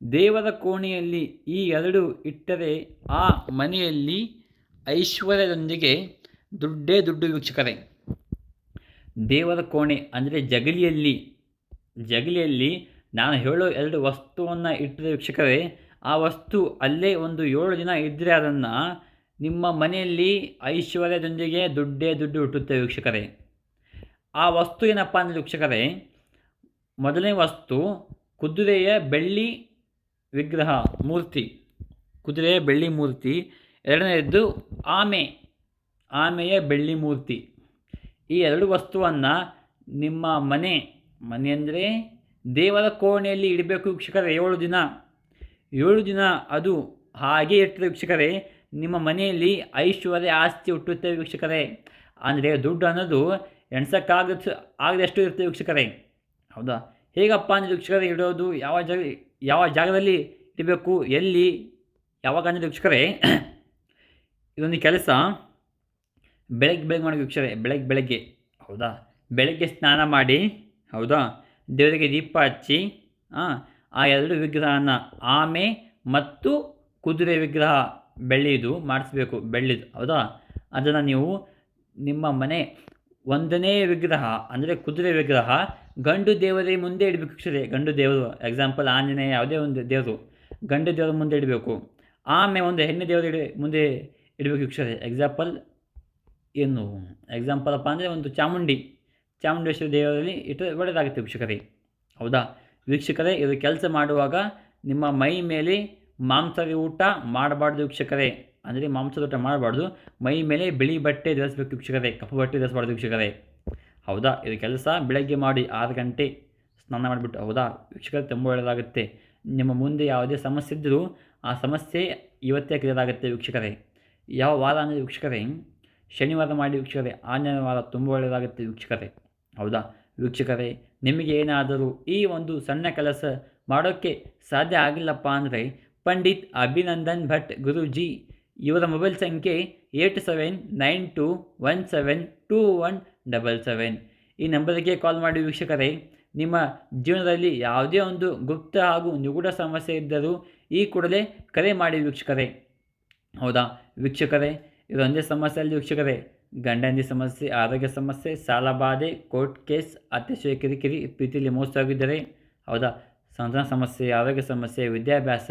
ದೇವರ ಕೋಣೆಯಲ್ಲಿ ಈ ಎರಡು ಇಟ್ಟರೆ ಆ ಮನೆಯಲ್ಲಿ ಐಶ್ವರ್ಯದೊಂದಿಗೆ ದುಡ್ಡೇ ದುಡ್ಡು ವೀಕ್ಷಕರೇ. ದೇವರ ಕೋಣೆ ಅಂದರೆ ಜಗಲಿಯಲ್ಲಿ ಜಗಲಿಯಲ್ಲಿ ನಾನು ಹೇಳೋ ಎರಡು ವಸ್ತುವನ್ನು ಇಟ್ಟರೆ ವೀಕ್ಷಕರೇ. ಆ ವಸ್ತು ಅಲ್ಲೇ ಒಂದು ಏಳು ದಿನ ಇದ್ದರೆ ಅದನ್ನು ನಿಮ್ಮ ಮನೆಯಲ್ಲಿ ಐಶ್ವರ್ಯದೊಂದಿಗೆ ದುಡ್ಡೇ ದುಡ್ಡು ಹುಟ್ಟುತ್ತೆ ವೀಕ್ಷಕರೇ. ಆ ವಸ್ತು ಏನಪ್ಪ ಅಂದರೆ ವೀಕ್ಷಕರೇ, ಮೊದಲನೇ ವಸ್ತು ಕುದುರೆಯ ಬೆಳ್ಳಿ ವಿಗ್ರಹ ಮೂರ್ತಿ ಕುದುರೆಯ ಬೆಳ್ಳಿ ಮೂರ್ತಿ, ಎರಡನೆಯದ್ದು ಆಮೆ, ಆಮೆಯ ಬೆಳ್ಳಿ ಮೂರ್ತಿ. ಈ ಎರಡು ವಸ್ತುವನ್ನು ನಿಮ್ಮ ಮನೆ ಮನೆ ಅಂದರೆ ದೇವರ ಕೋಣೆಯಲ್ಲಿ ಇಡಬೇಕು ವೀಕ್ಷಕರೇ, ಏಳು ದಿನ. ಏಳು ದಿನ ಅದು ಹಾಗೆ ಇರ್ತದೆ ವೀಕ್ಷಕರೇ, ನಿಮ್ಮ ಮನೆಯಲ್ಲಿ ಐಶ್ವರ್ಯ ಆಸ್ತಿ ಹುಟ್ಟುತ್ತೆ ವೀಕ್ಷಕರೇ. ಅಂದರೆ ದುಡ್ಡು ಅನ್ನೋದು ಎಣ್ಸಕ್ಕಾಗ ಆಗದಷ್ಟು ಇರ್ತದೆ ವೀಕ್ಷಕರೇ. ಹೌದಾ? ಹೇಗಪ್ಪ ಅಂದರೆ ವೀಕ್ಷಕರೇ, ಇಡೋದು ಯಾವ ಜಾಗ ಯಾವ ಜಾಗದಲ್ಲಿ ಇಡಬೇಕು, ಎಲ್ಲಿ, ಯಾವಾಗ ಅಂದರೆ ವೀಕ್ಷಕರೇ, ಇದೊಂದು ಕೆಲಸ. ಬೆಳಗ್ಗೆ ಬೆಳಗ್ಗೆ ಮಾಡಿ ವೀಕ್ಷಕರೇ, ಬೆಳಗ್ಗೆ ಬೆಳಗ್ಗೆ. ಹೌದಾ? ಬೆಳಗ್ಗೆ ಸ್ನಾನ ಮಾಡಿ, ಹೌದಾ? ದೇವರಿಗೆ ದೀಪ ಹಚ್ಚಿ ಆ ಎರಡು ವಿಗ್ರಹನ ಆಮೆ ಮತ್ತು ಕುದುರೆ ವಿಗ್ರಹ ಬೆಳ್ಳಿದು ಮಾಡಿಸ್ಬೇಕು, ಬೆಳ್ಳಿದು. ಹೌದಾ? ಅದನ್ನು ನೀವು ನಿಮ್ಮ ಮನೆ ಒಂದನೇ ವಿಗ್ರಹ, ಅಂದರೆ ಕುದುರೆ ವಿಗ್ರಹ, ಗಂಡು ದೇವರೇ ಮುಂದೆ ಇಡಬೇಕು. ವೀಕ್ಷರೇ ಗಂಡು ದೇವರು ಎಕ್ಸಾಂಪಲ್ ಆಂಜನೇಯ ಯಾವುದೇ ಒಂದು ದೇವರು, ಗಂಡು ದೇವರ ಮುಂದೆ ಇಡಬೇಕು. ಆಮೇಲೆ ಒಂದು ಹೆಣ್ಣು ದೇವರ ಇಡ, ಮುಂದೆ ಇಡಬೇಕು. ಕ್ಷರೆ ಎಕ್ಸಾಂಪಲ್ ಏನು? ಎಕ್ಸಾಂಪಲ್ ಅಪ್ಪ ಅಂದರೆ ಒಂದು ಚಾಮುಂಡಿ, ಚಾಮುಂಡೇಶ್ವರಿ ದೇವರಲ್ಲಿ ಇಟ್ಟರೆ ಒಳ್ಳೆಯದಾಗುತ್ತೆ ವೀಕ್ಷಕರೇ. ಹೌದಾ? ವೀಕ್ಷಕರೇ, ಇದು ಕೆಲಸ ಮಾಡುವಾಗ ನಿಮ್ಮ ಮೈ ಮೇಲೆ ಮಾಂಸದ ಊಟ ಮಾಡಬಾರ್ದು ವೀಕ್ಷಕರೇ. ಅಂದರೆ ಮಾಂಸದ ಊಟ ಮಾಡಬಾರ್ದು. ಮೈ ಮೇಲೆ ಬಿಳಿ ಬಟ್ಟೆ ಧರಿಸಬೇಕು ವೀಕ್ಷಕರೇ. ಕಪ್ಪು ಬಟ್ಟೆ ಧರಿಸಬಾರ್ದು ವೀಕ್ಷಕರೇ. ಹೌದಾ? ಇದು ಕೆಲಸ ಬೆಳಗ್ಗೆ ಮಾಡಿ ಆರು ಗಂಟೆ ಸ್ನಾನ ಮಾಡಿಬಿಟ್ಟು ಹೌದಾ? ವೀಕ್ಷಕರು, ತುಂಬ ಒಳ್ಳೆಯದಾಗುತ್ತೆ. ನಿಮ್ಮ ಮುಂದೆ ಯಾವುದೇ ಸಮಸ್ಯೆ ಇದ್ದರೂ ಆ ಸಮಸ್ಯೆ ಇವತ್ತೇ ಕ್ಲಿಯರ್ ಆಗುತ್ತೆ ವೀಕ್ಷಕರೇ. ಯಾವ ವಾರ ಅಂದರೆ ವೀಕ್ಷಕರೇ, ಶನಿವಾರ ಮಾಡಿ ವೀಕ್ಷಕರೇ. ಆಂಜನೇಯ ವಾರ ತುಂಬ ಒಳ್ಳೆಯದಾಗುತ್ತೆ ವೀಕ್ಷಕರೇ. ಹೌದಾ? ವೀಕ್ಷಕರೇ, ನಿಮಗೆ ಏನಾದರೂ ಈ ಒಂದು ಸಣ್ಣ ಕೆಲಸ ಮಾಡೋಕ್ಕೆ ಸಾಧ್ಯ ಆಗಿಲ್ಲಪ್ಪ ಅಂದರೆ ಪಂಡಿತ್ ಅಭಿನಂದನ್ ಭಟ್ ಗುರುಜಿ. ಇವರ ಮೊಬೈಲ್ ಸಂಖ್ಯೆ eight seven nine two one seven two one double seven. ಈ ನಂಬರಿಗೆ ಕಾಲ್ ಮಾಡಿ ವೀಕ್ಷಕರೇ, ನಿಮ್ಮ ಜೀವನದಲ್ಲಿ ಯಾವುದೇ ಒಂದು ಗುಪ್ತ ಹಾಗೂ ನಿಗೂಢ ಸಮಸ್ಯೆ ಇದ್ದರೂ ಈ ಕೂಡಲೇ ಕರೆ ಮಾಡಿ ವೀಕ್ಷಕರೇ. ಹೌದಾ? ವೀಕ್ಷಕರೇ, ಇದೊಂದೇ ಸಮಸ್ಯೆಯಲ್ಲಿ ವೀಕ್ಷಕರೇ. ಗಂಡಂದಿ ಸಮಸ್ಯೆ, ಆರೋಗ್ಯ ಸಮಸ್ಯೆ ಸಾಲಬಾಧೆ ಕೋರ್ಟ್ ಕೇಸ್, ಅತ್ಯಶಯ, ಕಿರಿಕಿರಿ, ಪ್ರೀತಿಯಲ್ಲಿ ಮೋಸವಾಗಿದ್ದರೆ ಹೌದಾ? ಸಂತಾನ ಸಮಸ್ಯೆ, ಆರೋಗ್ಯ ಸಮಸ್ಯೆ, ವಿದ್ಯಾಭ್ಯಾಸ